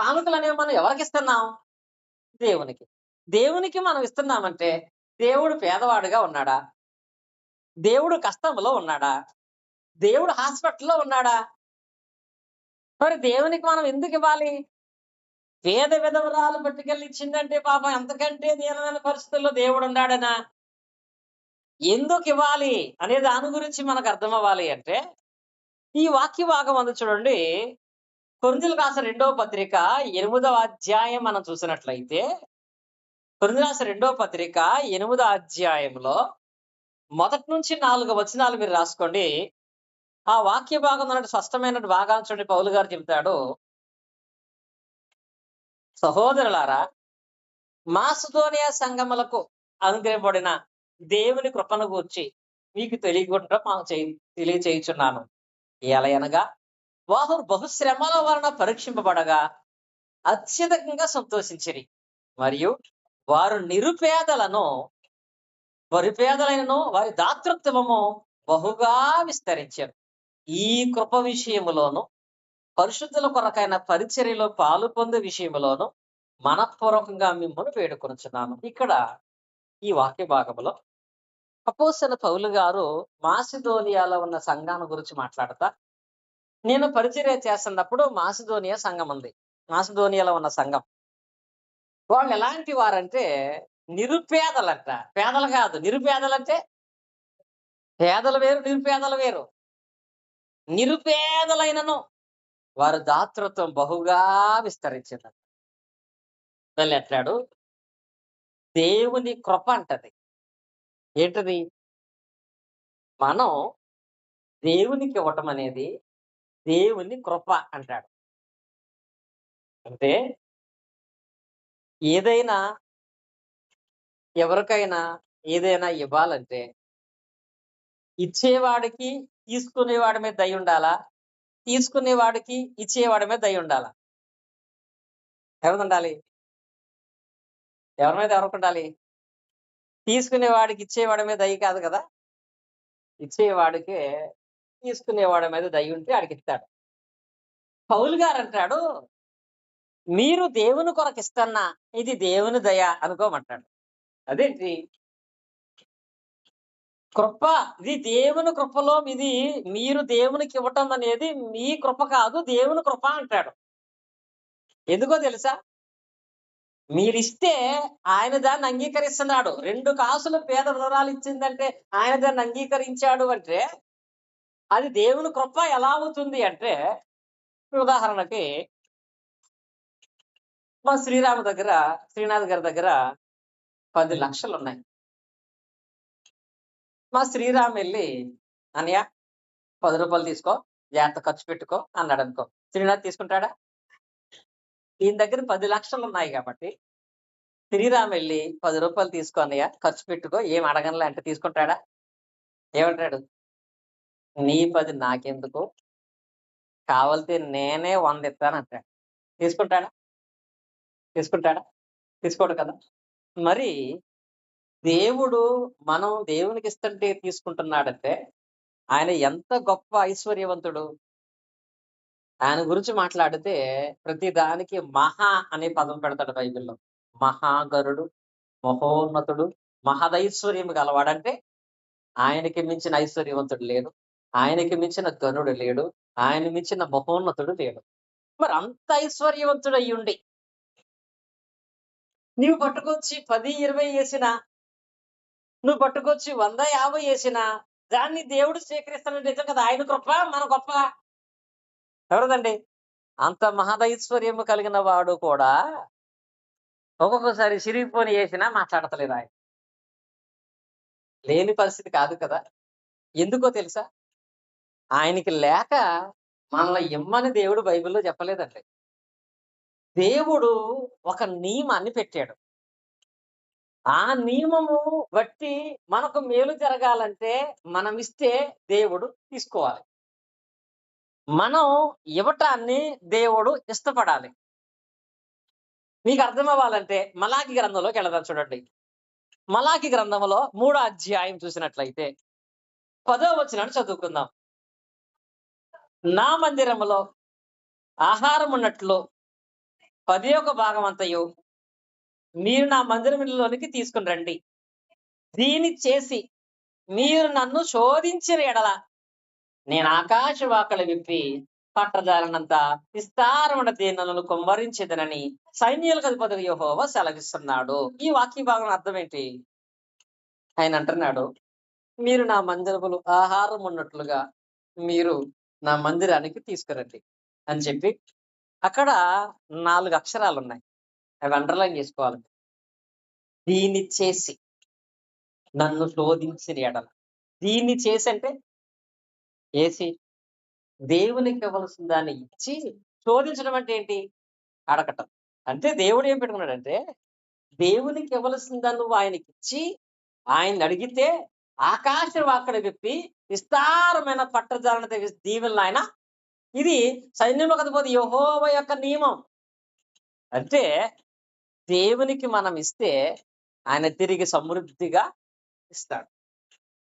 కానుకలు అనేవి మనం ఎవరికి ఇస్తున్నాం? దేవునికి. దేవునికి మనం ఇస్తున్నామంటే దేవుడు పేదవాడుగా ఉన్నాడా? దేవుడు కష్టంలో ఉన్నాడా? దేవుడు హాస్పిటల్లో ఉన్నాడా? మరి దేవునికి మనం ఎందుకు ఇవ్వాలి? పేద విధవరాలు పట్టుకెళ్ళి ఇచ్చిందంటే పాపం ఎంతకంటే దీనమైన పరిస్థితుల్లో దేవుడు ఉన్నాడనా. ఎందుకు ఇవ్వాలి అనే దాని గురించి మనకు అర్థం అవ్వాలి అంటే ఈ వాక్య భాగం అందు చూడండి కొరిందులు రాసిన రెండవ పత్రిక ఎనిమిదవ అధ్యాయం మనం చూసినట్లయితే కొరిందులు రాసిన రెండవ పత్రిక ఎనిమిదవ అధ్యాయంలో మొదటి నుంచి నాలుగు వచనాలు మీరు రాసుకోండి. ఆ వాక్య భాగం అన్నట్టు స్పష్టమైన భాగాన్ని చూడండి. పౌలు గారు చెబుతాడు సహోదరులారా మాసుధోనియా సంగములకు అనుగ్రహపడిన దేవుని కృపను గూర్చి మీకు తెలియకుండా మాకు ఎలా తెలియచేయుచున్నాను. ఎలయనగా వారు బహుశ్రమల వలన పరీక్షింపబడగా అత్యధికంగా సంతోషించిరి. మరియు వారు నిరుపేదలను పరిపేదలైనను వారి దాతృత్వము బహుగా విస్తరించారు. ఈ కృప విషయములోను పరిశుద్ధుల కొరకైన పరిచర్యలో పాలు పొందే విషయములోను మనఃపూర్వకంగా మిమ్మల్ని వేడుకొనుచున్నాను. ఇక్కడ ఈ వాక్య భాగంలో అపోసన పౌలు గారు మాసిదోనియాలో ఉన్న సంఘాన్ని గురించి మాట్లాడతా. నేను పరిచర్య చేస్తున్నప్పుడు మాసిదోనియా సంఘం ఉంది మాసిదోనియాలో ఉన్న సంఘం. వాళ్ళు ఎలాంటి వారంటే నిరుపేదలంట. పేదలు కాదు నిరుపేదలంటే పేదలు వేరు నిరుపేదలు వేరు. నిరుపేదలైనను వారు దాతృత్వం బహుగా విస్తరించింది వెళ్ళి ఎట్లాడు దేవుని కృప అంటది. ఏంటది? మనం దేవునికి ఇవ్వటం అనేది దేవుని కృప అంటాడు. అంటే ఏదైనా ఎవరికైనా ఏదైనా ఇవ్వాలంటే ఇచ్చేవాడికి తీసుకునేవాడి మీద దయ ఉండాలా? తీసుకునేవాడికి ఇచ్చేవాడి మీద దయ ఉండాలా? ఎవరు ఉండాలి? ఎవరి మీద ఎవరికి ఉండాలి? తీసుకునేవాడికి ఇచ్చేవాడి మీద దయ కాదు కదా? ఇచ్చేవాడికి తీసుకునేవాడి మీద దయ ఉంటే ఆడికి ఇస్తాడు పౌలు గారు అంటాడు మీరు దేవుని కొరకు ఇస్తున్నా ఇది దేవుని దయ అనుకోమంటాడు. అదేంటి? కృప ఇది దేవుని కృపలో ఇది మీరు దేవునికి ఇవ్వటం అనేది మీ కృప కాదు దేవుని కృప అంటాడు. ఎందుకో తెలుసా? మీరిస్తే ఆయన దాన్ని అంగీకరిస్తున్నాడు. రెండు కాసులు పేద వివరాలు ఇచ్చిందంటే ఆయన దాన్ని అంగీకరించాడు అంటే అది దేవుని కృప ఎలా అవుతుంది అంటే ఉదాహరణకి మా శ్రీరామ దగ్గర శ్రీనాథ్ గారి దగ్గర పది లక్షలు ఉన్నాయి మా శ్రీరామ్ వెళ్ళి అన్నయ్య పది రూపాయలు తీసుకో జాగ్రత్త ఖర్చు పెట్టుకో అన్నాడు అనుకో. శ్రీనాథ్ తీసుకుంటాడా? ఈయన దగ్గర పది లక్షలు ఉన్నాయి కాబట్టి శ్రీరామ్ వెళ్ళి పది రూపాయలు తీసుకో అన్నయ్య ఖర్చు పెట్టుకో ఏం అడగనలే అంటే తీసుకుంటాడా? ఏమంటాడు? నీ పది నాకెందుకు? కావాలితే నేనే వంద ఇస్తాను అంటాడు తీసుకుంటాడా? తీసుకుంటాడా? తీసుకోడు కదా. మరి దేవుడు మనం దేవునికి ఇస్తుంటే తీసుకుంటున్నాడంటే ఆయన ఎంత గొప్ప ఐశ్వర్యవంతుడు. ఆయన గురించి మాట్లాడితే ప్రతి దానికి మహా అనే పదం పెడతాడు బైబిల్లో. మహాగరుడు మహోన్నతుడు మహదైశ్వర్యం గలవాడంటే ఆయనకి మించిన ఐశ్వర్యవంతుడు లేడు. ఆయనకి మించిన గనుడు లేడు. ఆయన మించిన మహోన్నతుడు లేడు. మరి అంత ఐశ్వర్యవంతుడు అయ్యుండి నువ్వు పట్టుకొచ్చి పది ఇరవై వేసిన నువ్వు పట్టుకొచ్చి వంద యాభై వేసిన దాన్ని దేవుడు స్వీకరిస్తాడు నిజం కదా? ఆయన గొప్ప మన గొప్ప. ఎవరదండి? అంత మహదైశ్వర్యము కలిగిన వాడు కూడా ఒక్కొక్కసారి సిరిగిపోని వేసినా మాట్లాడతలేదు ఆయన. లేని పరిస్థితి కాదు కదా? ఎందుకో తెలుసా? ఆయనకి లేక మనల్ని ఇమ్మని దేవుడు బైబిల్లో చెప్పలేదండి. దేవుడు ఒక నియమాన్ని పెట్టాడు. ఆ నియమము బట్టి మనకు మేలు జరగాలంటే మనం ఇస్తే దేవుడు తీసుకోవాలి. మనం ఇవ్వటాన్ని దేవుడు ఇష్టపడాలి. మీకు అర్థం అవ్వాలంటే మలాకి గ్రంథంలోకి వెళదాం చూడండి. మలాకి గ్రంథంలో మూడో అధ్యాయం చూసినట్లయితే పదో వచనాన్ని చదువుకుందాం. నా మందిరములో ఆహారం ఉన్నట్లు పది ఒక భాగం అంతయు మీరు నా మందిరంలోనికి తీసుకుని రండి. దీని చేసి మీరు నన్ను శోధించిన ఎడల నేను ఆకాశ వాకలు విప్పి పట్టదారినంత విస్తారమైన దీనులను కుమ్మరించేదనని సైన్యాలకు అధిపతి యహోవ సెలవిస్తున్నాడు. ఈ వాక్య భాగం అర్థం ఏంటి? ఆయన అంటున్నాడు మీరు నా మందిరములు ఆహారం ఉన్నట్లుగా మీరు నా మందిరానికి తీసుకురండి అని చెప్పి అక్కడ నాలుగు అక్షరాలు ఉన్నాయి అవి అండర్లైన్ చేసుకోవాలి. దీన్ని చేసి నన్ను శోధించిన ఎడల. దీన్ని చేసి అంటే ఏసి దేవునికి ఇవ్వాల్సిన దాన్ని ఇచ్చి శోధించడం అంటే ఏంటి? అడగటం. అంటే దేవుడు ఏం పెట్టుకున్నాడంటే దేవునికి ఇవ్వాల్సిన దాన్ని నువ్వు ఆయనకి ఇచ్చి ఆయన అడిగితే ఆకాశం అక్కడ విప్పి విస్తారమైన పట్టజాలన దీవెనలు ఆయన ఇది సైన్యంలో కదిపోతే యహోవ యొక్క నియమం. అంటే దేవునికి మనం ఇస్తే ఆయన తిరిగి సమృద్ధిగా ఇస్తాడు.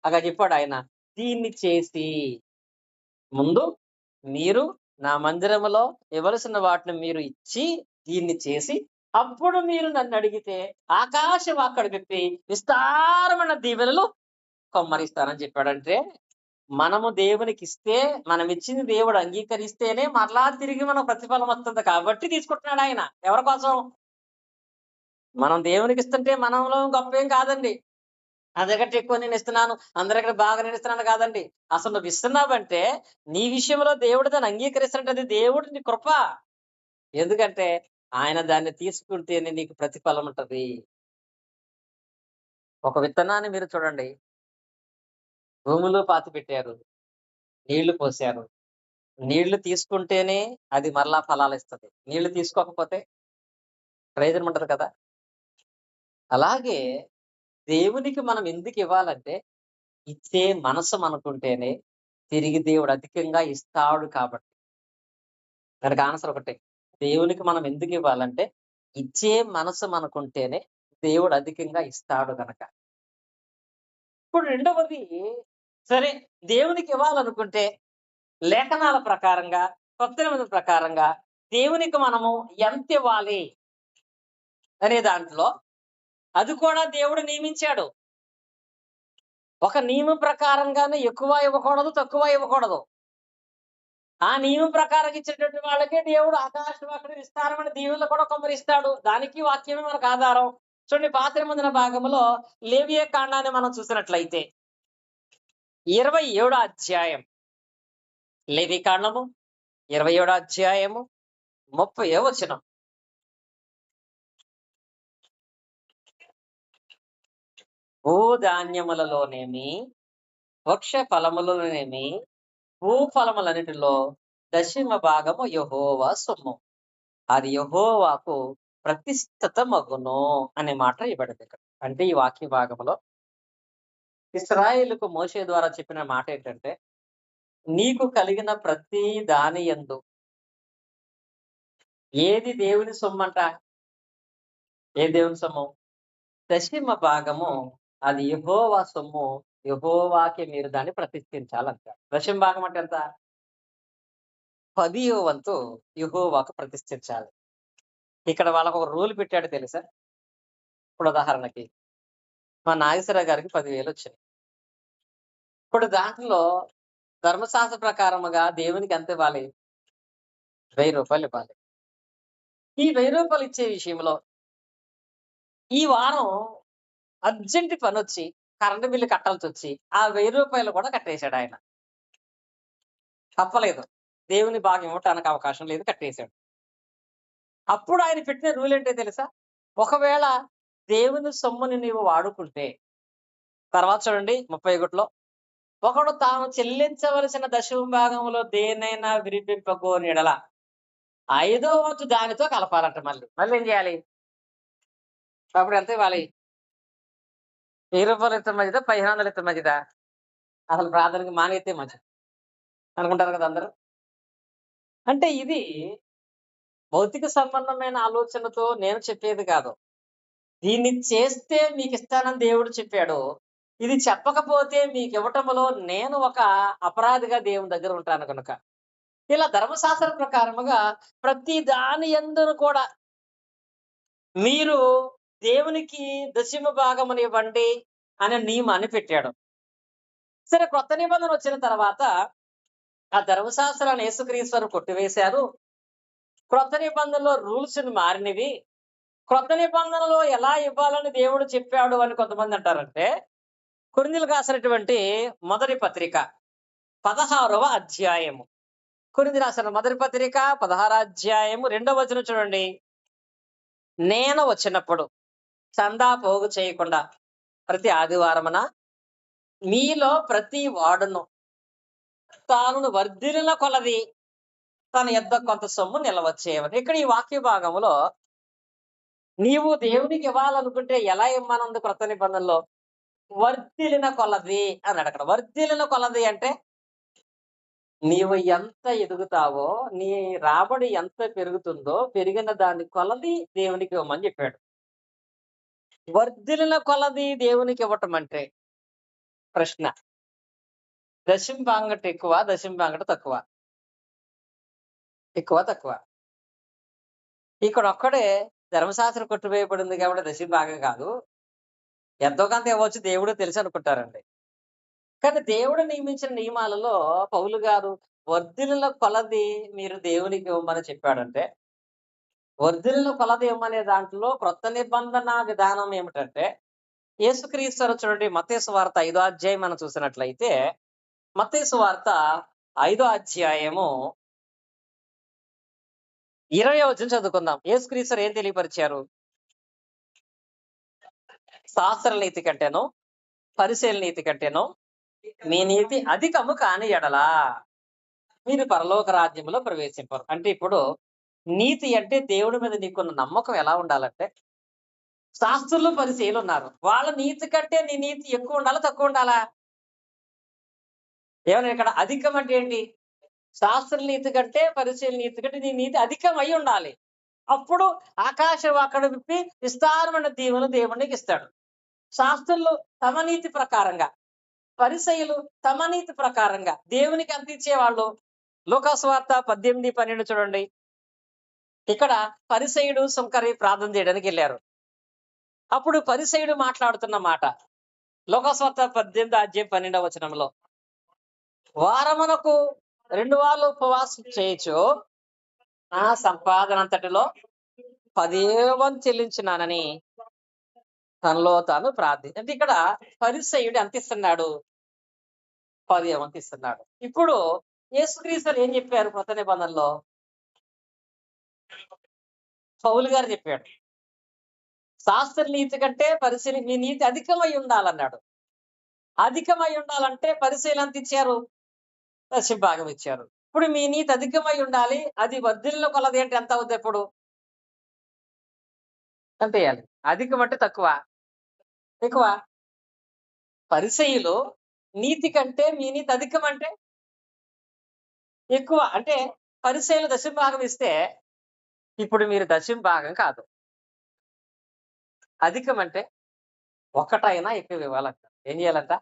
అక్కడ చెప్పాడు ఆయన దీన్ని చేసి ముందు మీరు నా మందిరములో ఇవ్వలసిన వాటిని మీరు ఇచ్చి దీన్ని చేసి అప్పుడు మీరు నన్ను అడిగితే ఆకాశం అక్కడ పెట్టి విస్తారమైన దీవెనలు కొమ్మరిస్తానని చెప్పాడంటే మనము దేవునికి ఇస్తే మనం ఇచ్చింది దేవుడు అంగీకరిస్తేనే మరలా తిరిగి మన ప్రతిఫలం వస్తుంది కాబట్టి తీసుకుంటున్నాడు ఆయన. ఎవరి కోసం? మనం దేవునికి ఇస్తుంటే మనంలో గొప్ప ఏం కాదండి. అందరికంటే ఎక్కువ నేను ఇస్తున్నాను అందరికంటే బాగా నేను ఇస్తున్నాను కాదండి. అసలు నువ్వు ఇస్తున్నావంటే నీ విషయంలో దేవుడు దాన్ని అంగీకరిస్తున్నట్టు దేవుడు నీ కృప. ఎందుకంటే ఆయన దాన్ని తీసుకుంటేనే నీకు ప్రతిఫలం ఉంటది. ఒక విత్తనాన్ని మీరు చూడండి. భూమిలో పాతి పెట్టారు. నీళ్ళు పోసారు. నీళ్ళు తీసుకుంటేనే అది మరలా ఫలాలు ఇస్తుంది. నీళ్ళు తీసుకోకపోతే ప్రయోజనం ఉండదు కదా! అలాగే దేవునికి మనం ఎందుకు ఇవ్వాలంటే ఇచ్చే మనసు మనకుంటేనే తిరిగి దేవుడు అధికంగా ఇస్తాడు కాబట్టి. దానికి ఆన్సర్ ఒకటే. దేవునికి మనం ఎందుకు ఇవ్వాలంటే ఇచ్చే మనసు మనకుంటేనే దేవుడు అధికంగా ఇస్తాడు కనుక ఇప్పుడు రెండవది సరే దేవునికి ఇవ్వాలనుకుంటే లేఖనాల ప్రకారంగా కొత్త నిబంధన ప్రకారంగా దేవునికి మనము ఎంత ఇవ్వాలి అనే దాంట్లో అది కూడా దేవుడు నియమించాడు. ఒక నియమం ప్రకారంగానే ఎక్కువ ఇవ్వకూడదు తక్కువ ఇవ్వకూడదు. ఆ నియమం ప్రకారం ఇచ్చినటువంటి వాళ్ళకే దేవుడు ఆకాశం అక్కడ విస్తారమైన దీవులు కూడా కొమ్మరిస్తాడు. దానికి వాక్యమే మనకు ఆధారం. చూడండి పాత్ర ముందున భాగంలో లేవియే కాండాన్ని మనం చూసినట్లయితే ఇరవై ఏడో అధ్యాయం. లేవి కాండము? ఇరవై ఏడో అధ్యాయము ముప్పై వచనం. భూధాన్యములలోనేమి వృక్ష ఫలములలోనేమి భూఫలములన్నిటిలో దశమ భాగము యహోవా సొమ్ము. అది యహోవాకు ప్రతిష్టత మగును అనే మాట ఇవ్వబడింది ఇక్కడ. అంటే ఈ వాక్య భాగంలో ఇస్రాయేల్కు మోసే ద్వారా చెప్పిన మాట ఏంటంటే నీకు కలిగిన ప్రతి దాని ఎందు ఏది దేవుని సొమ్మంట? ఏ దేవుని సొమ్ము? దశమ భాగము అది యహోవా సొమ్ము యహోవాకి మీరు దాన్ని ప్రతిష్ఠించాలంట. దశమ భాగం అంటే ఎంత? పదియో వంతు యహోవాకు ప్రతిష్ఠించాలి. ఇక్కడ వాళ్ళకు ఒక రూల్ పెట్టాడు తెలుసా? ఇప్పుడు ఉదాహరణకి మా నాగేశ్వర గారికి పదివేలు వచ్చాయి ఇప్పుడు దాంట్లో ధర్మశాస్త్ర ప్రకారముగా దేవునికి ఎంత ఇవ్వాలి? వెయ్యి రూపాయలు ఇవ్వాలి. ఈ వెయ్యి రూపాయలు ఇచ్చే విషయంలో ఈ వారం అర్జెంట్ పని వచ్చి కరెంటు బిల్లు కట్టాల్సి వచ్చి ఆ వెయ్యి రూపాయలు కూడా కట్టేశాడు ఆయన. తప్పలేదు. దేవుని భాగం ఇవ్వటానికి అవకాశం లేదు కట్టేశాడు. అప్పుడు ఆయన పెట్టిన రూల్ ఏంటో తెలుసా? ఒకవేళ దేవుని సొమ్ముని నీవు వాడుకుంటే తర్వాత చూడండి ముప్పై ఒకటిలో ఒకడు తాను చెల్లించవలసిన దశభాగంలో దేనైనా విరిపింపకోని ఎడల. ఐదో వంతు దానితో కలపాలంట మళ్ళీ. మళ్ళీ ఏం చేయాలి? అప్పుడు ఎంత ఇవ్వాలి? వెయ్యి రూపాయలు ఇస్తే మంచిదా పదిహేను వందలు ఇస్తే మంచిదా అసలు ప్రార్థనకి మానేస్తే మంచిది. అనుకుంటారు కదా అందరూ? అంటే ఇది భౌతిక సంబంధమైన ఆలోచనతో నేను చెప్పేది కాదు. దీన్ని చేస్తే మీకు ఇస్తానని దేవుడు చెప్పాడు. ఇది చెప్పకపోతే మీకు ఇవ్వటంలో నేను ఒక అపరాధిగా దేవుని దగ్గర ఉంటాను కనుక. ఇలా ధర్మశాస్త్ర ప్రకారముగా ప్రతి దాని ఎందును కూడా మీరు దేవునికి దశమ భాగం ఇవ్వండి అనే నియమాన్ని పెట్టాడు సరే కొత్త నిబంధన వచ్చిన తర్వాత ఆ ధర్మశాస్త్రాన్ని యేసుక్రీశ్వరు కొట్టివేశారు. క్రొత్త నిబంధనలో రూల్స్ మారినవి. క్రొత్త నిబంధనలో ఎలా ఇవ్వాలని దేవుడు చెప్పాడు అని కొంతమంది అంటారంటే కొరిందులు రాసినటువంటి మొదటి పత్రిక పదహారవ అధ్యాయము. కొరింది రాసిన మొదటి పత్రిక పదహార అధ్యాయము రెండవ వచనం చూడండి. నేను వచ్చినప్పుడు చందా పోగు చేయకుండా ప్రతి ఆదివారమున మీలో ప్రతి వాడును తాను వర్ధిలిన కొలది తన యొద్ద కొంత సొమ్ము నిలవచ్చేయమని ఇక్కడ ఈ వాక్య భాగంలో నీవు దేవునికి ఇవ్వాలనుకుంటే ఎలా ఇవ్వనుంది క్రొత్త నిబంధనలో? వర్ధిలిన కొలది అన్నాడు అక్కడ వర్ధిలిన కొలది అంటే నీవు ఎంత ఎదుగుతావో నీ రాబడి ఎంత పెరుగుతుందో పెరిగిన దాని కొలది దేవునికి ఇవ్వమని చెప్పాడు. వర్ధిలిన కొలది దేవునికి ఇవ్వటం అంటే ప్రశ్న. దశింబాంగట ఎక్కువ దశం బాంగట తక్కువ. ఎక్కువ తక్కువ. ఇక్కడ ఒక్కడే ధర్మశాస్త్రం కొట్టువేయబడింది కాబట్టి దశం భాగం కాదు. ఎంతో కొంత ఇవ్వచ్చు దేవుడు తెలుసు అనుకుంటారండి. కానీ దేవుడు నియమించిన నియమాలలో పౌలు గారు వర్ధిల కొలది మీరు దేవునికి ఇవ్వమని చెప్పాడంటే వర్ధిల కొలది ఇవ్వమనే దాంట్లో క్రొత్త నిబంధన విధానం ఏమిటంటే యేసుక్రీస్తు చూడండి మతేసు వార్త ఐదో అధ్యాయం మనం చూసినట్లయితే మతేసు వార్త ఐదో అధ్యాయము ఇరవై వచ్చిన చదువుకుందాం. యేసుక్రీస్తు ఏం తెలియపరిచారు? శాస్త్ర నీతి కంటేనో పరిశీలన నీతి కంటేనో మీ నీతి అధికము కాని ఎడలా మీరు పరలోక రాజ్యంలో ప్రవేశింపరు. అంటే ఇప్పుడు నీతి అంటే దేవుడి మీద నీకున్న నమ్మకం ఎలా ఉండాలంటే శాస్త్రులు పరిశీలు ఉన్నారు. వాళ్ళ నీతి కంటే నీ నీతి ఎక్కువ ఉండాలా తక్కువ ఉండాలా? ఏమన్నా ఇక్కడ అధికం అంటే ఏంటి? శాస్త్ర నీతి కంటే పరిశీలన నీతి కంటే నీ నీతి అధికం అయి ఉండాలి. అప్పుడు ఆకాశం అక్కడ విప్పి విస్తారమైన దీవెన దేవునికి ఇస్తాడు. శాస్త్రులు తమ నీతి ప్రకారంగా పరిసయులు తమ నీతి ప్రకారంగా దేవునికి అంత ఇచ్చేవాళ్ళు. లోకాసువార్త పద్దెనిమిది పన్నెండు చూడండి. ఇక్కడ పరిసయుడు సుంకరి ప్రార్థన చేయడానికి వెళ్ళారు. అప్పుడు పరిసయుడు మాట్లాడుతున్న మాట. లోకాసువార్త పద్దెనిమిది అధ్యాయం పన్నెండవ వచనంలో. వారమునకు రెండు వాళ్ళు ఉపవాసం చేయొచ్చు నా సంపాదన అంతటిలో పదేవం చెల్లించినానని తనలో తాను ప్రార్థి అంటే ఇక్కడ పరిసయుడు ఎంత ఇస్తున్నాడు? పది ఎంత ఇస్తున్నాడు. ఇప్పుడు యేసుక్రీస్తులు ఏం చెప్పారు కొత్త నిబంధనలో? పౌలు గారు చెప్పాడు శాస్త్ర నీతి కంటే పరిశీలి మీ నీతి అధికమై ఉండాలన్నాడు. అధికమై ఉండాలంటే పరిశీలన ఎంత ఇచ్చారు? భాగం ఇచ్చారు. ఇప్పుడు మీ నీతి అధికమై ఉండాలి అది వర్ధిల్లో కొలది ఏంటి ఎంత అవుతుంది ఎప్పుడు ఎంత వేయాలి అధికం అంటే తక్కువ. ఎక్కువ? పరిచయులు నీతి కంటే మీ నీతి అధికం అంటే ఎక్కువ. అంటే పరిచయులు దశమ భాగం ఇస్తే ఇప్పుడు మీరు దశమ భాగం కాదు. అధికం అంటే ఒకటైనా ఎక్కువ ఇవ్వాలంట. ఏం చేయాలంట?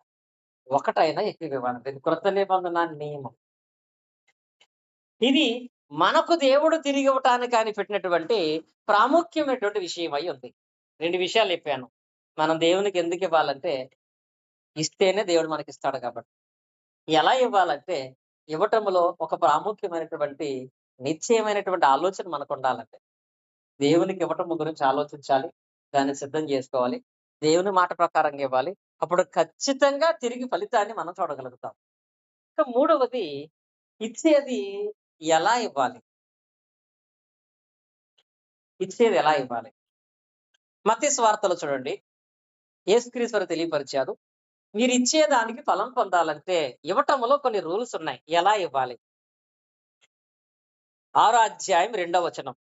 ఒకటైనా ఎక్కువ ఇవ్వాలంట ఇది కృత నిబంధన నియమం. ఇది మనకు దేవుడు తిరిగి ఇవ్వటానికి ఆయన పెట్టినటువంటి ప్రాముఖ్యమైనటువంటి విషయం అయి ఉంది. రెండు విషయాలు చెప్పాను. మనం దేవునికి ఎందుకు ఇవ్వాలంటే ఇస్తేనే దేవుడు మనకి ఇస్తాడు కాబట్టి. ఎలా ఇవ్వాలంటే ఇవ్వటంలో ఒక ప్రాముఖ్యమైనటువంటి నిశ్చయమైనటువంటి ఆలోచన మనకు ఉండాలంటే దేవునికి ఇవ్వటం గురించి ఆలోచించాలి దాన్ని సిద్ధం చేసుకోవాలి దేవుని మాట ప్రకారంగా ఇవ్వాలి. అప్పుడు ఖచ్చితంగా తిరిగి ఫలితాన్ని మనం చూడగలుగుతాం. ఇంకా మూడవది ఇచ్చేది ఎలా ఇవ్వాలి? ఇచ్చేది ఎలా ఇవ్వాలి? మత్స్య స్వార్థలు చూడండి. యేసుక్రీశ్వరు తెలియపరిచారు. మీరు ఇచ్చేదానికి ఫలం పొందాలంటే ఇవ్వటంలో కొన్ని రూల్స్ ఉన్నాయి. ఎలా ఇవ్వాలి? ఆరో అధ్యాయం రెండవ వచనం.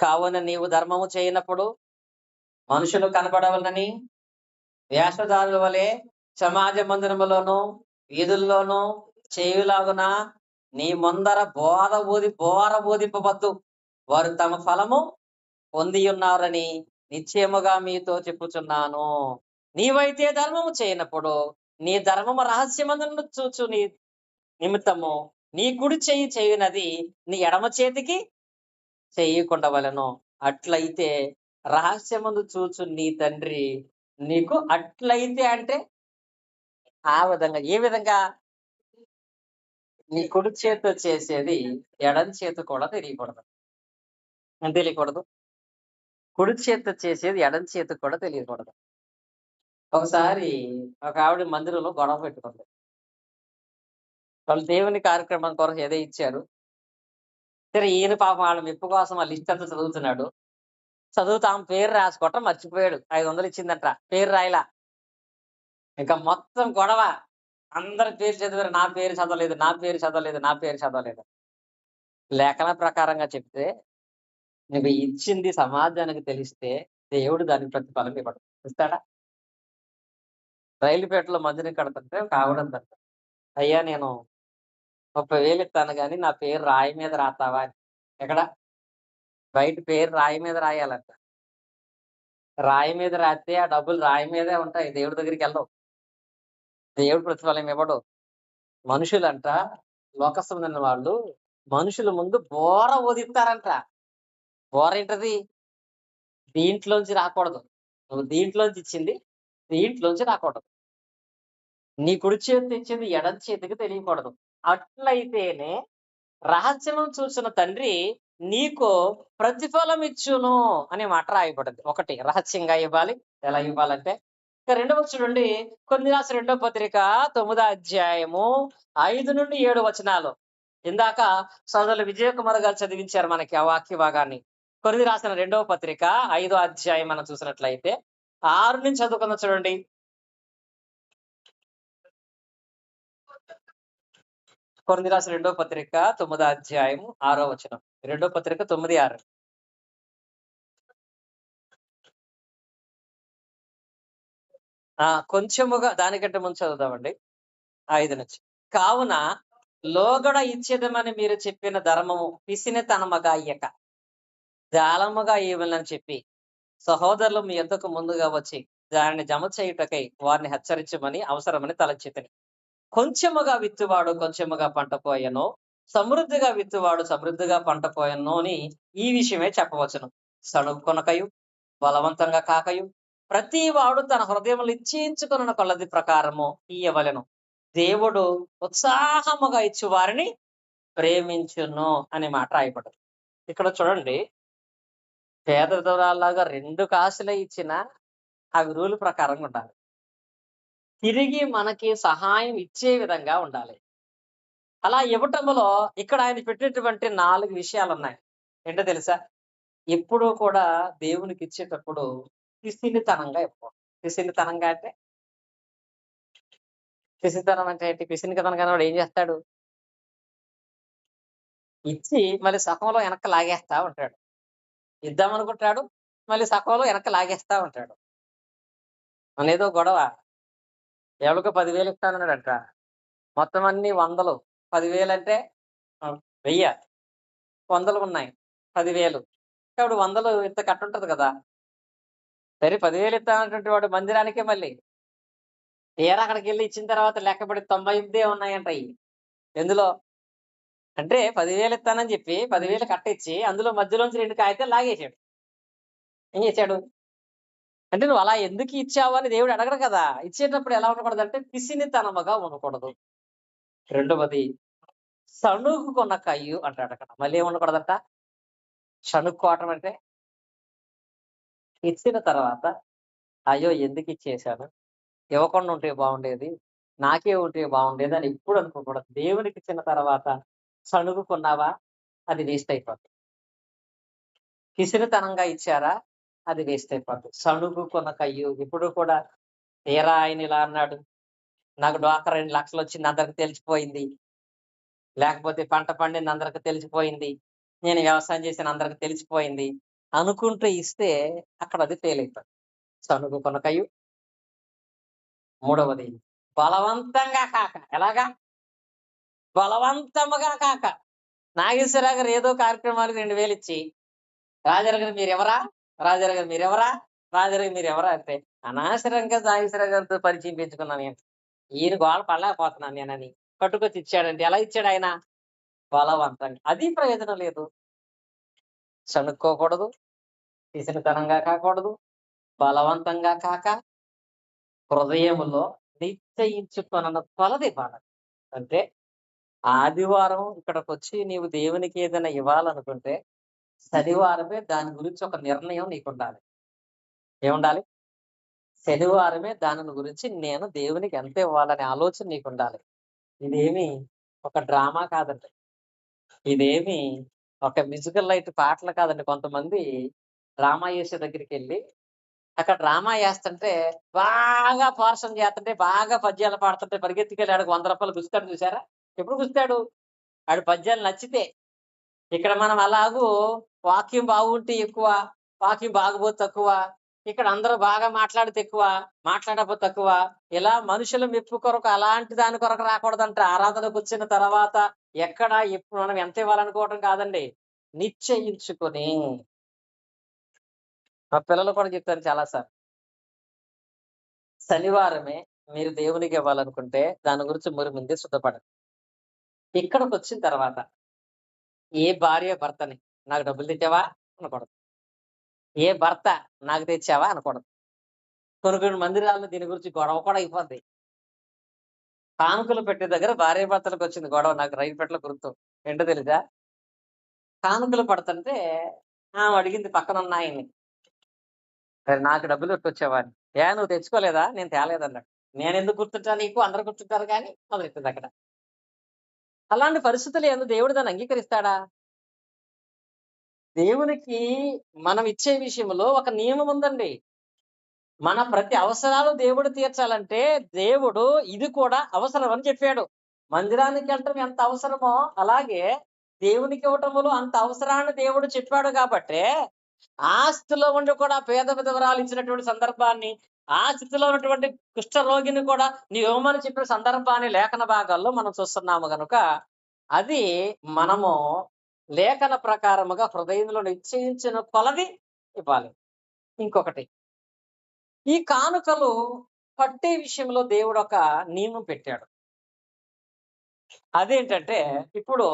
కావున నీవు ధర్మము చేయనప్పుడు మనుషులు కనబడవలని వేషధారుల వలె సమాజ మందిరములోను వీధుల్లోనూ చేయులాగున నీ ముందర బోధ బోధి బోర బోధింపవద్దు వారు తమ ఫలము పొంది ఉన్నారని నిశ్చయముగా మీతో చెప్పుచున్నాను. నీవైతే ధర్మము చేయనప్పుడు నీ ధర్మము రహస్యమందు చూచు నీ నిమిత్తము నీ కుడి చెయ్యి చేయునది నీ ఎడమ చేతికి చేయకుండవలెను. అట్లయితే రహస్యమందు చూచు నీ తండ్రి నీకు అట్లయితే అంటే ఆ విధంగా ఏ విధంగా? నీ కుడి చేతితో చేసేది ఎడం చేతి కూడా తెలియకూడదు. తెలియకూడదు. కుడి చేత చేసేది ఎడం చేత కూడా తెలియకూడదు. ఒకసారి ఒక ఆవిడ మందిరంలో గొడవ పెట్టుకుంది. వాళ్ళు దేవుని కార్యక్రమం కొరకు ఏదో ఇచ్చారు. సరే ఈయన పాపం వాళ్ళ మెప్పు కోసం ఆ లిస్ట్ అంతా చదువుతున్నాడు. చదువుతా ఆమె పేరు రాసుకోవటం మర్చిపోయాడు. ఐదు వందలు ఇచ్చిందంట. పేరు రాయలా. ఇంకా మొత్తం గొడవ. అందరి పేరు చదివారు. నా పేరు చదవలేదు నా పేరు చదవలేదు నా పేరు చదవలేదు. లేఖన ప్రకారంగా చెప్తే నువ్వు ఇచ్చింది సమాజానికి తెలిస్తే దేవుడు దానికి ప్రతిఫలం ఇవ్వడు. ఇస్తాడా రైలుపేటలో మందిని కడుతుంటే ఒక ఆవిడందంట అయ్యా నేను ముప్పై వేలు ఇస్తాను కానీ నా పేరు రాయి మీద రాస్తావా అని. ఎక్కడ? బయట పేరు రాయి మీద రాయాలంట. రాయి మీద రాస్తే ఆ డబ్బులు రాయి మీదే ఉంటాయి. దేవుడి దగ్గరికి వెళ్ళవు దేవుడు ప్రతిఫలం ఇవ్వడు. మనుషులంట లోకస్తున్న వాళ్ళు మనుషుల ముందు బోర ఊదిస్తారంట. బోర ఏంటది దీంట్లోంచి రాకూడదు. నువ్వు దీంట్లోంచి ఇచ్చింది దీంట్లోంచి రాకూడదు. నీ కుడి చేతి తెచ్చింది ఎడం చేతికి తెలియకూడదు. అట్లయితేనే రహస్యం చూసిన తండ్రి నీకు ప్రతిఫలం ఇచ్చును అనే మాట రాయబడింది. ఒకటి రహస్యంగా ఇవ్వాలి. ఎలా ఇవ్వాలంటే ఇక రెండవ చూడండి కొన్ని రాసిన రెండవ పత్రిక తొమ్మిదో అధ్యాయము ఐదు నుండి ఏడు వచనాలు. ఇందాక సోదరులు విజయ కుమార్ గారు చదివించారు మనకి ఆ వాక్య భాగాన్ని కొన్ని రాసిన రెండవ పత్రిక ఐదో అధ్యాయం మనం చూసినట్లయితే ఆరు నుంచి చదువుకుందాం చూడండి. కొన్ని రాసిన రెండో పత్రిక తొమ్మిదో అధ్యాయం ఆరో వచనం. రెండో పత్రిక తొమ్మిది ఆరు. ఆ కొంచెముగా దానికంటే ముందు చదువుదామండి. ఐదు నుంచి. కావున లోగడ ఇచ్చేదమని మీరు చెప్పిన ధర్మము పిసినితనముగా అయ్యక దాళముగా ఇవ్వాలని చెప్పి సహోదరులు మీ ఎంతకు ముందుగా వచ్చి దానిని జమ చేయుటకై వారిని హెచ్చరించమని అవసరమని తలచితని కొంచెముగా విత్తువాడు కొంచెముగా పంట పోయను. సమృద్ధిగా విత్తువాడు సమృద్ధిగా పంట పోయను అని ఈ విషయమే చెప్పవచ్చును. సణుకొనకయు బలవంతంగా కాకయు ప్రతి వాడు తన హృదయములు ఇచ్చించుకున్న కొలది ప్రకారము ఇయ్యవలను. దేవుడు ఉత్సాహముగా ఇచ్చు వారిని ప్రేమించును అనే మాట రాయబడదు ఇక్కడ చూడండి పేద దూరాల్లాగా రెండు కాసులే ఇచ్చిన అవి రూల్ ప్రకారంగా ఉండాలి. తిరిగి మనకి సహాయం ఇచ్చే విధంగా ఉండాలి. అలా ఇవ్వటంలో ఇక్కడ ఆయన పెట్టినటువంటి నాలుగు విషయాలు ఉన్నాయి ఏంటో తెలుసా? ఎప్పుడూ కూడా దేవునికి ఇచ్చేటప్పుడు పిసినితనంగా ఇవ్వకూడదు. పిసినితనంగా అంటే? పిసినితనం అంటే ఏంటి? పిసినితనంగా వాడు ఏం చేస్తాడు? ఇచ్చి మళ్ళీ సగంలో వెనక్కి లాగేస్తా ఉంటాడు. ఇద్దాం అనుకుంటాడు మళ్ళీ సకంలో వెనక లాగేస్తా ఉంటాడు. అనేదో గొడవ. ఎవరికో పదివేలు ఇస్తానన్నాడంట. మొత్తం అన్ని వందలు. పదివేలు అంటే వెయ్య. వందలు ఉన్నాయి. పదివేలు. కాబట్టి వందలు ఇంత కట్టుంటది కదా. సరే పదివేలు ఇస్తానటువంటి వాడు మందిరానికే మళ్ళీ. తీరా అక్కడికి వెళ్ళి ఇచ్చిన తర్వాత లెక్కపడి తొంభై ఎనిమిదే ఉన్నాయంట ఎందులో? అంటే పదివేలు ఇస్తానని చెప్పి పదివేలు కట్టించి అందులో మధ్యలోంచి రెండు కాగితాలు లాగేశాడు ఏం చేశాడు? అంటే నువ్వు అలా ఎందుకు ఇచ్చావు అని దేవుడు అడగడు కదా. ఇచ్చేటప్పుడు ఎలా ఉండకూడదు అంటే పిసినితనముగా ఉండకూడదు. రెండవది సణుగుకున్న కయ్యు అంటాడు అక్కడ. మళ్ళీ ఉండకూడదంట? సణుక్కోవటం అంటే ఇచ్చిన తర్వాత అయ్యో ఎందుకు ఇచ్చేసాను ఇవ్వకుండా ఉంటే బాగుండేది నాకే ఉంటే బాగుండేది అని ఎప్పుడు అనుకోకూడదు. దేవునికి ఇచ్చిన తర్వాత సణుగుకున్నావా అది వేస్ట్ అయిపోతుంది కిసిరితనంగా ఇచ్చారా? అది వేస్ట్ అయిపోతుంది సణుగు కొనకయ్యు ఇప్పుడు కూడా తీరా ఆయన ఇలా అన్నాడు. నాకు డ్వాక్రా రెండు లక్షలు వచ్చింది అందరికి తెలిసిపోయింది. లేకపోతే పంట పండింది అందరికి తెలిసిపోయింది. నేను వ్యవసాయం చేసిన అందరికి తెలిసిపోయింది. అనుకుంటూ ఇస్తే అక్కడ అది ఫెయిల్ అయిపోతుంది సణుగు కొనకయ్యు మూడవది బలవంతంగా కాక. ఎలాగా? బలవంతముగా కాక నాగేశ్వరరావు గారు ఏదో కార్యక్రమానికి రెండు వేలు ఇచ్చి రాజారావు గారు మీరెవరా? ఎవరా గారు మీరెవరా? ఎవరా గారు మీరు అంటే అనవసరంగా నాగేశ్వరరావు గారితో పరిచయం పెంచుకున్నాను నేను. ఈయన గోడ పడలేకపోతున్నాను నేనని పట్టుకొచ్చి ఇచ్చాడంటే ఎలా ఇచ్చాడు ఆయన? బలవంతంగా. అది ప్రయోజనం లేదు. చనుక్కోకూడదు తీసినతనంగా కాకూడదు. బలవంతంగా కాక హృదయంలో నిశ్చయించుకున్న కొలది బాధ. అంటే ఆదివారం ఇక్కడికి వచ్చి నీవు దేవునికి ఏదైనా ఇవ్వాలనుకుంటే శనివారమే దాని గురించి ఒక నిర్ణయం నీకు ఉండాలి ఏముండాలి? శనివారమే దాని గురించి నేను దేవునికి ఎంత ఇవ్వాలనే ఆలోచన నీకు ఉండాలి ఇదేమి ఒక డ్రామా కాదండి. ఇదేమి ఒక మ్యూజికల్ లైట్ పాటలు కాదండి. కొంతమంది డ్రామా చేసే దగ్గరికి వెళ్ళి అక్కడ డ్రామా చేస్తుంటే బాగా పోర్షన్ చేస్తుంటే బాగా పద్యాలు పాడుతుంటే పరిగెత్తుకెళ్ళి ఆడికి వంద రూపాయలు గుస్తాడు చూసారా ఎప్పుడు గుస్తాడు వాడు పద్యాలు నచ్చితే. ఇక్కడ మనం అలాగూ వాక్యం బాగుంటే ఎక్కువ వాక్యం బాగపోతే తక్కువ ఇక్కడ అందరూ బాగా మాట్లాడితే ఎక్కువ మాట్లాడకపోతే తక్కువ ఇలా మనుషుల మెప్పు కొరకు అలాంటి దాని కొరకు రాకూడదంట ఆరాధనకు వచ్చిన తర్వాత ఎక్కడ ఎప్పుడు మనం ఎంత ఇవ్వాలనుకోవడం కాదండి. నిశ్చయించుకొని. మా పిల్లలు కూడా చెప్తారు చాలా సార్ శనివారమే మీరు దేవునికి ఇవ్వాలనుకుంటే దాని గురించి మీరు ముందే శుద్ధపడండి ఇక్కడికి వచ్చిన తర్వాత ఏ భార్య భర్తని నాకు డబ్బులు తెచ్చావా అనకూడదు. ఏ భర్త నాకు తెచ్చావా అనకూడదు. కొన్ని కొన్ని మందిరాల్లో దీని గురించి గొడవ కూడా అయిపోద్ది. కానుకలు పెట్టే దగ్గర భార్య భర్తలకు వచ్చింది గొడవ నాకు రైలు పెట్టల గుర్తు. ఏంటో తెలీదా? కానుకలు పడుతుంటే ఆమె అడిగింది పక్కన ఉన్నాయని నాకు డబ్బులు వచ్చావా ఏ నువ్వు తెచ్చుకోలేదా? నేను తేలేదన్నాడు. నేను ఎందుకు గుర్తుంటా నీకు? అందరు గుర్తుంటారు కానీ మొదలెట్టింది అక్కడ? అలాంటి పరిస్థితులు ఏందో దేవుడు దాన్ని అంగీకరిస్తాడా? దేవునికి మనం ఇచ్చే విషయంలో ఒక నియమం ఉందండి. మన ప్రతి అవసరాలు దేవుడు తీర్చాలంటే దేవుడు ఇది కూడా అవసరం అని చెప్పాడు. మందిరానికి వెళ్ళటం ఎంత అవసరమో అలాగే దేవునికి ఇవ్వటములు అంత అవసరాన్ని దేవుడు చెప్పాడు కాబట్టి ఆస్తిలో ఉండి కూడా పేద విధవరాలు ఇచ్చినటువంటి సందర్భాన్ని ఆ స్థితిలో ఉన్నటువంటి కుష్ఠ రోగిని కూడా నీ యోమని చెప్పిన సందర్భాన్ని లేఖన భాగాల్లో మనం చూస్తున్నాము కనుక అది మనము లేఖన ప్రకారముగా హృదయంలో నిశ్చయించిన కొలది ఇవ్వాలి. ఇంకొకటి ఈ కానుకలు పట్టే విషయంలో దేవుడు ఒక నియమం పెట్టాడు. అదేంటంటే ఇప్పుడు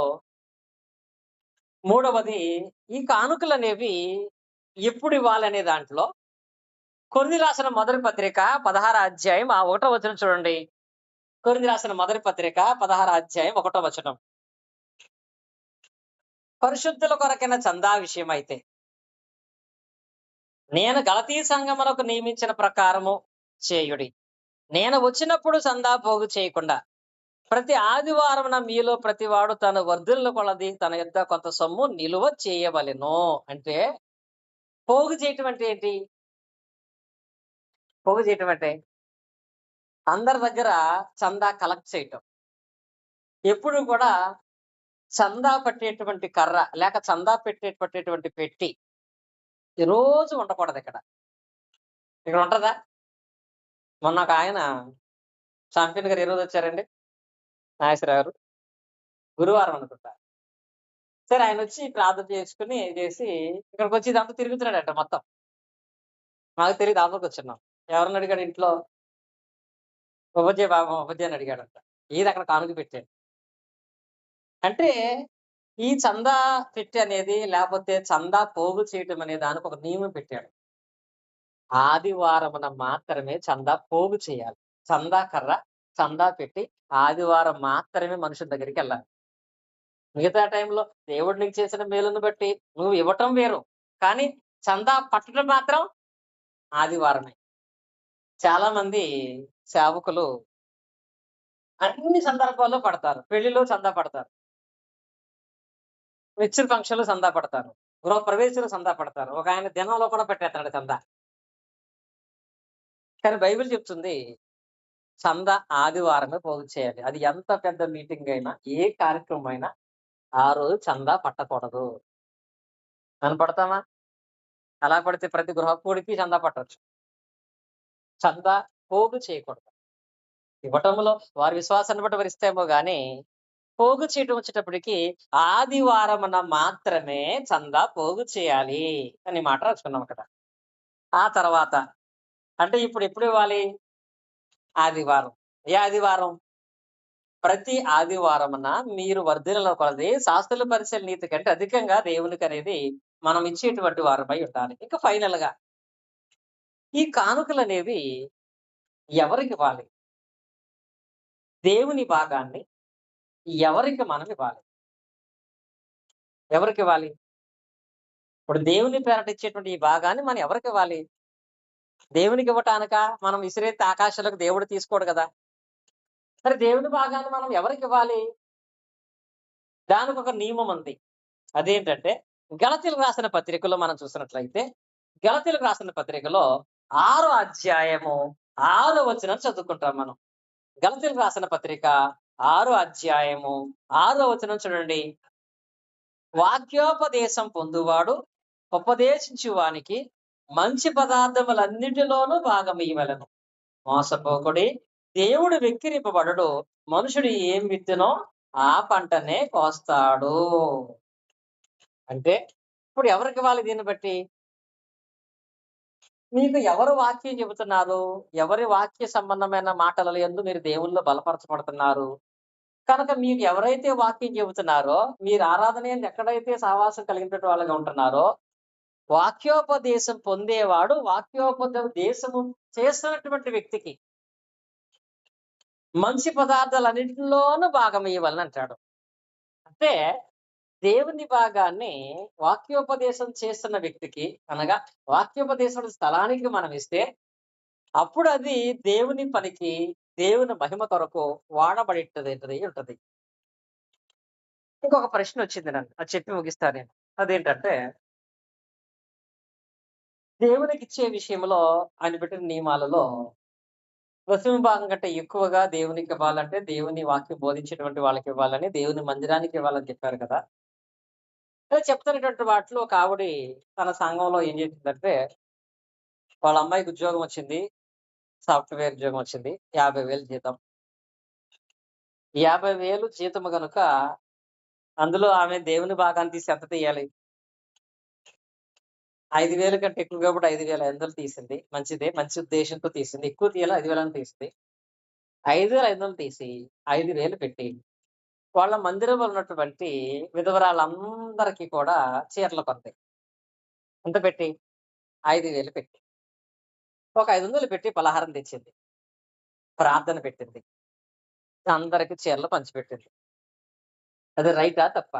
మూడవది ఈ కానుకలు అనేవి ఎప్పుడు ఇవ్వాలనే దాంట్లో కొరింది రాసిన మొదటి పత్రిక పదహార అధ్యాయం ఆ ఒకటో వచనం చూడండి. కొరింది రాసిన మొదటి పత్రిక పదహార అధ్యాయం ఒకటో వచనం. పరిశుద్ధుల కొరకైన చందా విషయం అయితే నేను గలతీ సంగమునకు నియమించిన ప్రకారము చేయుడి. నేను వచ్చినప్పుడు చందా పోగు చేయకుండా ప్రతి ఆదివారం మీలో ప్రతివాడు తన వర్ధుల కొలది తన యొక్క కొంత సొమ్ము నిలువ చేయవలెను. అంటే పోగు చేయటం అంటే ఏంటి? పోగు చేయటం అంటే? అందరి దగ్గర చందా కలెక్ట్ చేయటం. ఎప్పుడు కూడా చందా పట్టేటువంటి కర్ర లేక చందా పెట్టే పట్టేటువంటి పెట్టి రోజు ఉండకూడదు ఇక్కడ. ఇక్కడ ఉంటదా? మొన్న ఒక ఆయన చాంపియన్ గారు ఏ రోజు వచ్చారండి? నాగేశ్వర గారు. గురువారం అనుకుంటా. సరే ఆయన వచ్చి ప్రార్థన చేసుకుని చేసి ఇక్కడికి వచ్చి దాంతో తిరుగుతున్నాడట మొత్తం. మాకు తెలియదు దాంతో వచ్చిన్నాం ఎవరిని అడిగాడు ఇంట్లో? ఉపజయ బాబు ఉపజయ అని అడిగాడంట. ఏది అక్కడ కానుక పెట్టాడు? అంటే ఈ చందా పెట్టి అనేది లేకపోతే చందా పోగు చేయటం అనే దానికి ఒక నియమం పెట్టాడు. ఆదివారమున మాత్రమే చందా పోగు చేయాలి. చందా కర్ర చందా పెట్టి ఆదివారం మాత్రమే మనుషుల దగ్గరికి వెళ్ళాలి. మిగతా టైంలో దేవుడు నీకు చేసిన మేలును బట్టి నువ్వు ఇవ్వటం వేరు. కానీ చందా పట్టడం మాత్రం ఆదివారమే. చాలా మంది సేవకులు అన్ని సందర్భాల్లో పడతారు. పెళ్ళిలో చందా పడతారు. మెచ్యూర్ ఫంక్షన్లు చందా పడతారు. గృహ ప్రవేశాలు చందా పడతారు. ఒక ఆయన దినంలో కూడా పెట్టేస్తాడు చందా. కానీ బైబిల్ చెప్తుంది చంద ఆదివారమే పోగు చేయాలి. అది ఎంత పెద్ద మీటింగ్ అయినా ఏ కార్యక్రమం అయినా ఆ రోజు చందా పట్టకూడదు. మనం పడతామా? అలా పడితే ప్రతి గృహకూడికి చందా పట్టవచ్చు చందా పోగు చేయకూడదు. ఇవ్వటంలో వారి విశ్వాసాన్ని బట్టి వరిస్తేమో కానీ పోగు చేయటం వచ్చేటప్పటికి ఆదివారమున మాత్రమే చందా పోగు చేయాలి అని మాట రాసుకున్నాం అక్కడ ఆ తర్వాత అంటే ఇప్పుడు ఎప్పుడు ఇవ్వాలి? ఆదివారం. ఏ ఆదివారం? ప్రతి ఆదివారమున మీరు వర్ధిలలో కొలది శాస్త్రుల పరిశీలన నీతి కంటే అధికంగా దేవునికి అనేది మనం ఇచ్చేటువంటి వారమై ఉండాలి. ఇంకా ఫైనల్గా ఈ కానుకలు అనేవి ఎవరికి ఇవ్వాలి? దేవుని భాగాన్ని ఎవరికి మనం ఇవ్వాలి? ఎవరికి ఇవ్వాలి? ఇప్పుడు దేవుని పేరట ఇచ్చేటువంటి ఈ భాగాన్ని మనం ఎవరికి ఇవ్వాలి? దేవునికి ఇవ్వటానిక? మనం విసిరేత్తే ఆకాశాలకు దేవుడు తీసుకోడు కదా. సరే దేవుని భాగాన్ని మనం ఎవరికి ఇవ్వాలి? దానికి ఒక నియమం ఉంది. అదేంటంటే గలతీలకు రాసిన పత్రికలో మనం చూసినట్లయితే గలతీలకు రాసిన పత్రికలో ఆరో అధ్యాయము ఆరో వచనం చదువుకుంటాం మనం. గలతీలు రాసిన పత్రిక ఆరో అధ్యాయము ఆరో వచనం చూడండి. వాక్యోపదేశం పొందువాడు ఉపదేశించు వానికి మంచి పదార్థములన్నిటిలోనూ భాగం ఇవ్వలను మోసపోకుడి దేవుడు వెక్కిరింపబడడు. మనుషుడు ఏం విత్తునో ఆ పంటనే కోస్తాడు. అంటే ఇప్పుడు ఎవరికి వాళ్ళు దీన్ని బట్టి? మీకు ఎవరు వాక్యం చెబుతున్నారు? ఎవరి వాక్య సంబంధమైన మాటల ఎందు మీరు దేవుల్లో బలపరచబడుతున్నారు? కనుక మీకు ఎవరైతే వాక్యం చెబుతున్నారో మీరు ఆరాధన ఎక్కడైతే సహవాసం కలిగినటువంటి వాళ్ళగా ఉంటున్నారో వాక్యోపదేశం పొందేవాడు వాక్యోపదేశము చేస్తున్నటువంటి వ్యక్తికి మంచి పదార్థాలన్నింటిలోనూ భాగం ఇవ్వాలని అంటాడు. అంటే దేవుని భాగాన్ని వాక్యోపదేశం చేస్తున్న వ్యక్తికి అనగా వాక్యోపదేశం స్థలానికి మనం ఇస్తే అప్పుడు అది దేవుని పనికి దేవుని మహిమ కొరకు వాడబడేటది ఉంటది. ఇంకొక ప్రశ్న వచ్చింది నన్ను. అది చెప్పి ముగిస్తా నేను. అదేంటంటే దేవునికి ఇచ్చే విషయంలో ఆయన పెట్టిన నియమాలలో దశమ భాగం కంటే ఎక్కువగా దేవునికి ఇవ్వాలంటే దేవుని వాక్యం బోధించేటువంటి వాళ్ళకి ఇవ్వాలని దేవుని మందిరానికి ఇవ్వాలని చెప్పారు కదా. చెప్తున్నటువంటి వాటిలో ఒక ఆవిడి తన సంఘంలో ఏం చేసిందంటే వాళ్ళ అమ్మాయికి ఉద్యోగం వచ్చింది సాఫ్ట్వేర్ ఉద్యోగం వచ్చింది యాభై వేలు జీతం. యాభై వేలు జీతం కనుక అందులో ఆమె దేవుని భాగాన్ని తీసి ఎంత తీయాలి? ఐదు వేలు కంటే ఎక్కువ కాబట్టి ఐదు వేల ఐదు వందలు తీసింది. మంచిదే మంచి ఉద్దేశంతో తీసింది. ఎక్కువ తీయాలి? ఐదు వేలని తీసింది. ఐదు వేల ఐదు వందలు తీసి ఐదు వేలు పెట్టి వాళ్ళ మందిరంలో ఉన్నటువంటి విధవరాలందరికీ కూడా చీరలు కొంది ఎంత పెట్టి? ఐదు వేలు పెట్టి. ఒక ఐదు వందలు పెట్టి పలహారం తెచ్చింది. ప్రార్థన పెట్టింది. అందరికి చీరలు పంచిపెట్టింది. అది రైటా తప్ప?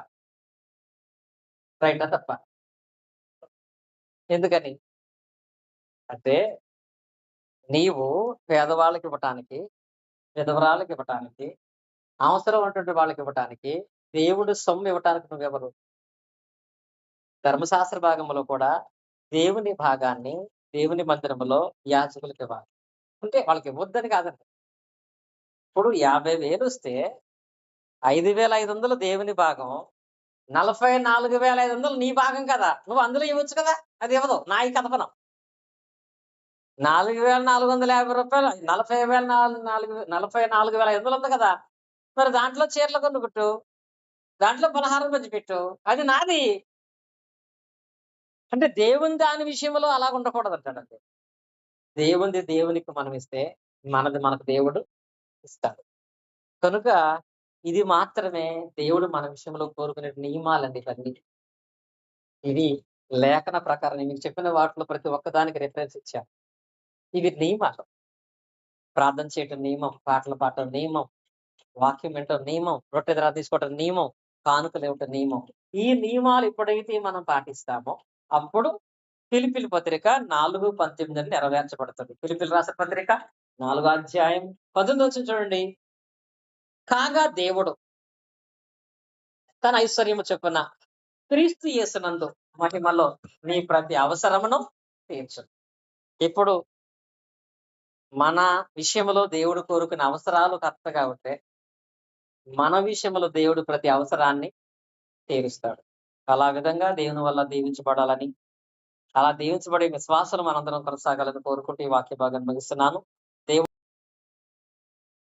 రైటా తప్ప? ఎందుకని? అంటే నీవు పేదవాళ్ళకి ఇవ్వటానికి విధవరాలకి ఇవ్వటానికి అవసరం ఉన్నటువంటి వాళ్ళకి ఇవ్వటానికి దేవుడు సొమ్ము ఇవ్వటానికి నువ్వెవరు? ధర్మశాస్త్ర భాగంలో కూడా దేవుని భాగాన్ని దేవుని మందిరంలో యాచకులకు ఇవ్వాలి. అంటే వాళ్ళకి ఇవ్వద్దని కాదండి. ఇప్పుడు యాభై వేలు వస్తే ఐదు వేల ఐదు వందలు దేవుని భాగం నలభై నాలుగు వేల ఐదు వందలు నీ భాగం కదా. నువ్వు అందులో ఇవ్వచ్చు కదా? అది ఇవ్వదు. నా ఈ కథపనం నాలుగు వేల నాలుగు వందల యాభై రూపాయలు నలభై వేల నాలుగు నాలుగు నలభై నాలుగు వేల ఐదు వందలు ఉంది కదా. మరి దాంట్లో చీరలు కొనుక్కుంటూ దాంట్లో పలహారం పంచిపెట్టు అది నాది. అంటే దేవుని దాని విషయంలో అలా ఉండకూడదు అంటాడు దేవుంది దేవునికి మనం ఇస్తే మనది మనకు దేవుడు ఇస్తాడు. కనుక ఇది మాత్రమే దేవుడు మన విషయంలో కోరుకునే నియమాలండి ఇవన్నీ. ఇవి లేఖన ప్రకారం మీకు చెప్పిన వాటిలో ప్రతి ఒక్కదానికి రిఫరెన్స్ ఇచ్చాను. ఇవి నియమాలు. ప్రార్థన చేయటం నియమం పాటలు పాడటం నియమం వాక్యం ఏంటో నియమం రొట్టె ధర తీసుకోవటం నియమం కానుకలు ఏమిటో నియమం. ఈ నియమాలు ఎప్పుడైతే మనం పాటిస్తామో అప్పుడు పిలిపిలి పత్రిక నాలుగు పంతొమ్మిది నెరవేర్చబడుతుంది. పిలిపిలి రాసిన పత్రిక నాలుగో అధ్యాయం పద్దెనిమిది వచ్చిన చూడండి. కాగా దేవుడు తన ఐశ్వర్యము చొప్పున క్రీస్తు చేసినందు మహిమలో నీ ప్రతి అవసరమును తీర్చు ఇప్పుడు మన విషయంలో దేవుడు కోరుకునే అవసరాలు కరెక్ట్గా ఉంటే మన విషయంలో దేవుడు ప్రతి అవసరాన్ని తీరుస్తాడు. అలా విధంగా దేవుని వల్ల దీవించబడాలని అలా దీవించబడే విశ్వాసం మనందరం కొనసాగాలని కోరుకుంటూ ఈ వాక్య భాగాన్ని ముగిస్తున్నాను.